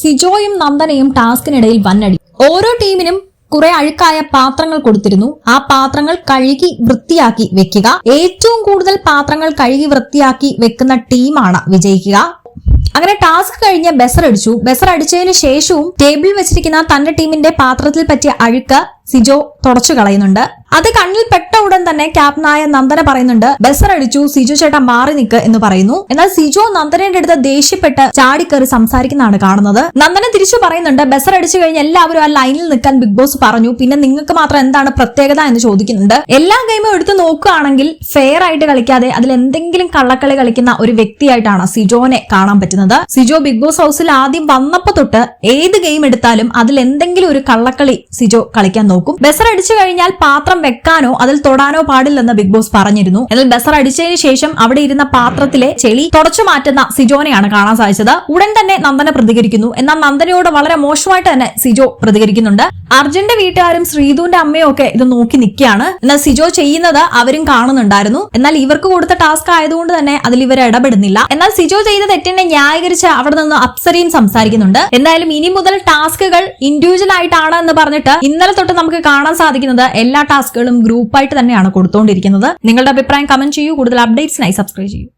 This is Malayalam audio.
സിജോയും നന്ദനയും ടാസ്കിനിടയിൽ വന്നടി. ഓരോ ടീമിനും കുറെ അഴുക്കായ പാത്രങ്ങൾ കൊടുത്തിരുന്നു. ആ പാത്രങ്ങൾ കഴുകി വൃത്തിയാക്കി വെക്കുക. ഏറ്റവും കൂടുതൽ പാത്രങ്ങൾ കഴുകി വൃത്തിയാക്കി വെക്കുന്ന ടീമാണ് വിജയിക്കുക. അങ്ങനെ ടാസ്ക് കഴിഞ്ഞ് ബസർ അടിച്ചു. ബസർ അടിച്ചതിന് ശേഷവും ടേബിളിൽ വെച്ചിരിക്കുന്ന തന്റെ ടീമിന്റെ പാത്രത്തിൽ പറ്റിയ അഴുക്ക് സിജോ തുടച്ചു കളയുന്നുണ്ട്. അത് കണ്ണിൽ പെട്ട തന്നെ ക്യാപ്റ്റനായ നന്ദന പറയുന്നുണ്ട് ബസർ അടിച്ചു സിജു ചേട്ടൻ മാറി നിൽക്ക് എന്ന് പറയുന്നു. എന്നാൽ സിജു നന്ദനയുടെ അടുത്ത് ദേഷ്യപ്പെട്ട് ചാടിക്കറി സംസാരിക്കുന്നതാണ് കാണുന്നത്. നന്ദന തിരിച്ചു പറയുന്നുണ്ട് ബസർ അടിച്ചു കഴിഞ്ഞ് എല്ലാവരും ആ ലൈനിൽ നിൽക്കാൻ ബിഗ് ബോസ് പറഞ്ഞു. പിന്നെ നിങ്ങൾക്ക് മാത്രം എന്താണ് പ്രത്യേകത എന്ന് ചോദിക്കുന്നുണ്ട്. എല്ലാ ഗെയിമും എടുത്തു നോക്കുകയാണെങ്കിൽ ഫെയർ ആയിട്ട് കളിക്കാതെ അതിൽ എന്തെങ്കിലും കള്ളക്കളി കളിക്കുന്ന ഒരു വ്യക്തിയായിട്ടാണ് സിജോനെ കാണാൻ പറ്റുന്നത്. സിജോ ബിഗ് ബോസ് ഹൗസിൽ ആദ്യം വന്നപ്പോ തൊട്ട് ഏത് ഗെയിം എടുത്താലും അതിൽ എന്തെങ്കിലും ഒരു കള്ളക്കളി സിജോ കളിക്കാൻ നോക്കും. ബസർ അടിച്ചു കഴിഞ്ഞാൽ പാത്രം വെക്കാനോ അതിൽ തൊടാനോ പാടില്ലെന്ന് ബിഗ് ബോസ് പറഞ്ഞിരുന്നു. എന്നാൽ ബസർ അടിച്ചതിന് ശേഷം അവിടെ ഇരുന്ന പാത്രത്തിലെ ചെളി തുടച്ചു മാറ്റുന്ന സിജോനെയാണ് കാണാൻ സാധിച്ചത്. ഉടൻ തന്നെ നന്ദന പ്രതികരിക്കുന്നു. എന്നാൽ നന്ദനയോട് വളരെ മോശമായിട്ട് തന്നെ സിജോ പ്രതികരിക്കുന്നുണ്ട്. അർജുന്റെ വീട്ടുകാരും ശ്രീധുവിന്റെ അമ്മയും ഒക്കെ ഇത് നോക്കി നിൽക്കുകയാണ്. എന്നാൽ സിജോ ചെയ്യുന്നത് അവരും കാണുന്നുണ്ടായിരുന്നു. എന്നാൽ ഇവർക്ക് കൊടുത്ത ടാസ്ക് ആയതുകൊണ്ട് തന്നെ അതിൽ ഇവർ ഇടപെടുന്നില്ല. എന്നാൽ സിജോ ചെയ്ത തെറ്റിനെ ന്യായീകരിച്ച് അവിടെ നിന്ന് അപ്സരയും സംസാരിക്കുന്നുണ്ട്. എന്തായാലും ഇനി മുതൽ ടാസ്കുകൾ ഇൻഡിവിജ്വൽ ആയിട്ടാണ് എന്ന് പറഞ്ഞിട്ട് ഇന്നലെ തൊട്ട് നമുക്ക് കാണാൻ സാധിക്കുന്നത് എല്ലാ ടാസ്കുകളും ഗ്രൂപ്പായിട്ട് തന്നെയാണ്. കൊടുത്തുകൊണ്ടിരിക്കുന്നത് നിങ്ങളുടെ അഭിപ്രായം കമന്റ് ചെയ്യൂ. കൂടുതൽ അപ്ഡേറ്റ്സിനായി സബ്സ്ക്രൈബ് ചെയ്യൂ.